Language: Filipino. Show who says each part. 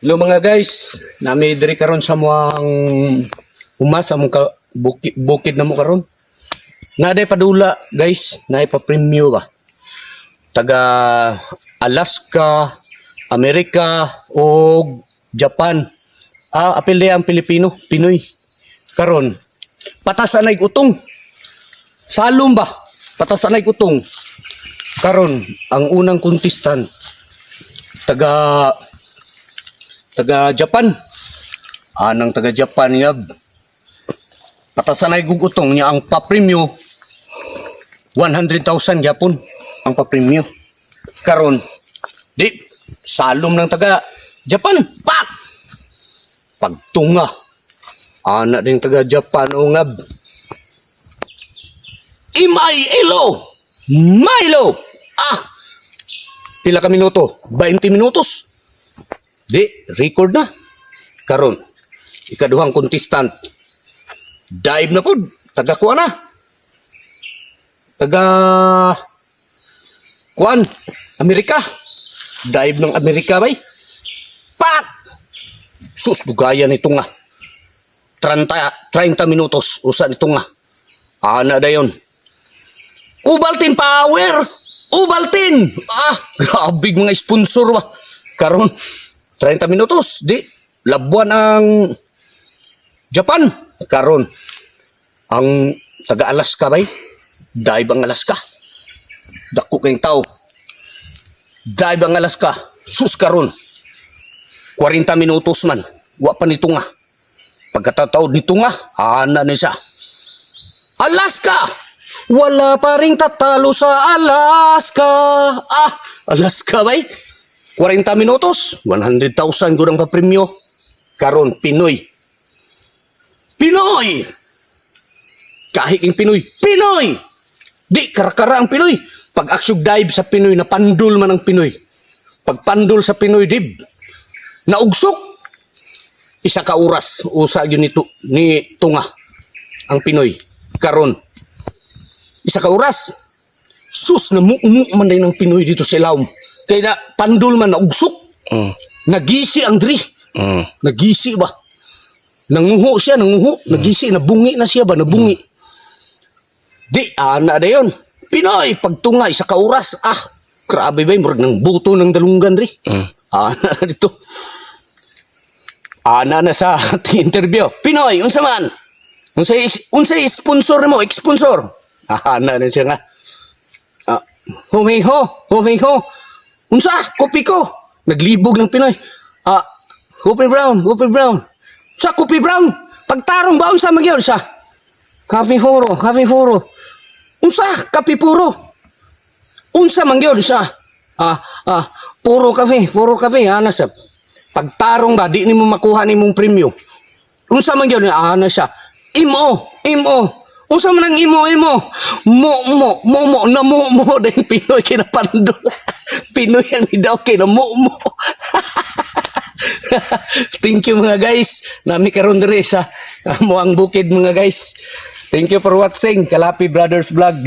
Speaker 1: Hello mga guys, nami diri karon sa muang umas sa mong bukid, bukid na mo karon. Naday padula guys, naay pa premyo ba. Taga Alaska, Amerika o Japan. Ah, apil ang Pilipino, Pinoy. Karon, patasan ay utong. Salom ba? Patasan ay utong. Karon, ang unang contestant taga taga Japan. Anang taga Japan nga. Patasanay gugutong niya ang papremyo 100,000 Japon ang papremyo. Karon di salom ng taga Japan. Pak! Pagtunga. Ana din taga Japan ungab. Imay Elo! Milo! Ah! Pila ka minuto? 20 minutos. Di, record na. Karon, ikaduhang contestant. Dive na po. Taga kuha na. Taga kuan, Amerika. Dive ng Amerika bay. Pak! Sus, dugayan ito nga. 30, 30 minutos. Usa nito nga. Ana dayon. Ubaltin Power! Ubaltin! Ah, grabe mga sponsor ba. Karon, 30 minutos. Di, labuan ang Japan. Karon, ang taga-Alaska bay. Dive ang Alaska. Dako kayong tao. Dive ang Alaska. Sus karon. 40 minutos man. Wa pa nito nga. Pagkatataod nito nga, ana na siya. Alaska! Wala pa ring tatalo sa Alaska. Ah, Alaska bay. 40 minutos, 100,000 gurang papremyo. Karon Pinoy. Pinoy! Kahit yung Pinoy, Pinoy! Di karakara ang Pinoy. Pag aksyon dive sa Pinoy, napandul man ang Pinoy. Pag pandul sa Pinoy dib, naugsok. Isa ka oras, usa yun nito, ni Tunga, ang Pinoy. Karon, isa ka oras. Sus, namuumuk man din ng Pinoy dito sa Ilawom. Kaya na, pandul man, naugsok.
Speaker 2: Mm.
Speaker 1: Nagisi ang dri.
Speaker 2: Mm.
Speaker 1: Nagisi ba? Nanguho siya, nanguho. Nagisi, nabungi na siya ba? Nabungi. Di, ana na yun. Pinoy, pagtunga, isa ka oras. Ah, grabe ba, murag ng buto ng dalunggan ri.
Speaker 2: Mm.
Speaker 1: Ana na dito. Ana na sa ating interview. Pinoy, unsa man? Unsa unsa sponsor mo, sponsor. Ana na siya nga. Ah, humay ho, humay ho. Unsa? Kopi ko. Naglibog ng Pinoy. Ah, Kopi Brown, Kopi Brown. Sa Kopi Brown, pagtarong ba unsa magyon sa? Kape horo, kape horo. Unsa? Kape puro. Unsa mangyon sa? Ah, ah, puro kape, puro kape, ana sa. Pagtarong ba di nimo makuha nimong premyo. Unsa man gyud ana siya? Imo, imo. Unsa man ang imo imo? Mo mo mo mo na mo mo din Pinoy kinapando. Pinoy ang daw kina mo mo. Thank you mga guys. Nami karon diri sa Muang Bukid mga guys. Thank you for watching Kalapi Brothers Vlog.